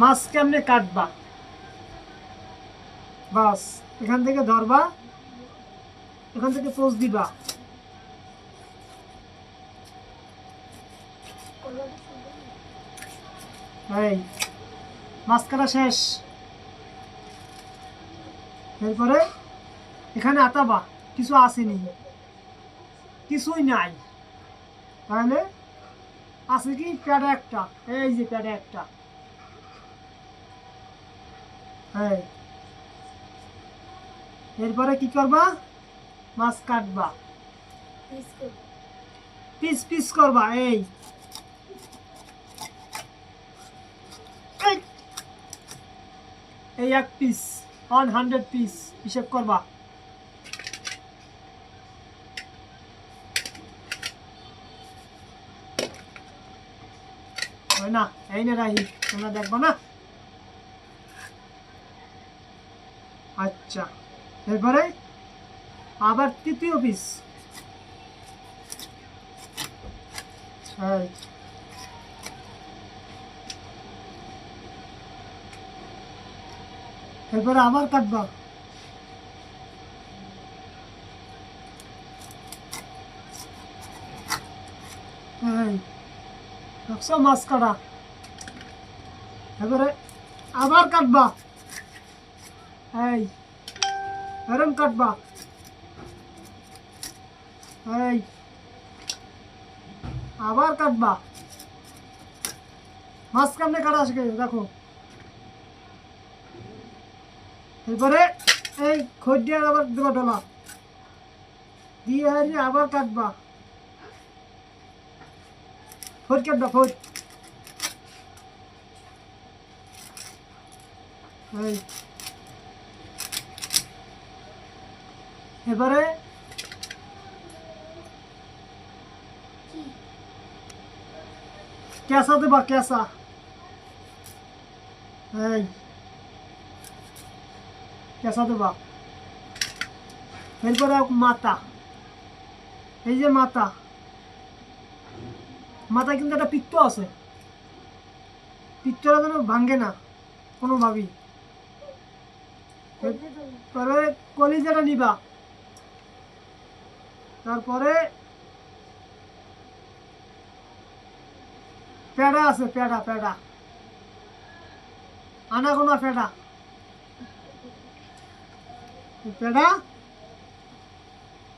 মাছ কেমনে কাটবা? বাস, এখান থেকে ধরবা, এখান থেকে পোজ দিবা। মাছ কাটা শেষ। এরপরে এখানে আতাবা, কিছু আসেনি। কিছুই নাই। তাহলে, আছে কি? প্যাডা একটা। এই যে প্যাডা একটা। এই এরপরে কি করবা? মাছ কাটবা। পিস পিস করবা এই। এই। এই এক পিস ওয়ান হান্ড্রেড পিস হিসেব করবা। না এই না রাহি তোমরা দেখব না? আচ্ছা এরপরে আবার তৃতীয় পিস এরপরে আবার কাটবা। মাছ কাটা। এবারে আবার কাটবা। এই এরম কাটবা। এই, আবার কাটবা। মাছ কেমনে কাটা শিখে দেখো। এরপরে এই খোঁজ দিয়ে আবার দেবা ডলা। দিয়ে হারিয়ে আবার কাটবা। ফোট কাটবা ফোট এই এবারে কেঁচা দেবা কেঁচা এই। কেঁচা দেবা। এরপরে মাতা। এই যে মাতা। মাথায় কিন্তু একটা পিত্ত আছে। পিত্তটা যেন ভাঙ্গে না, কোনোভাবেই। কলিজাটা নিবা। তারপরে পেড়া আছে পেড়া পেড়া। আনাগোনা এই পেড়া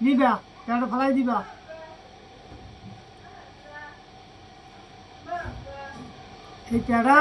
নিবা পেড়া ফেলাই দিবা। এই পেড়া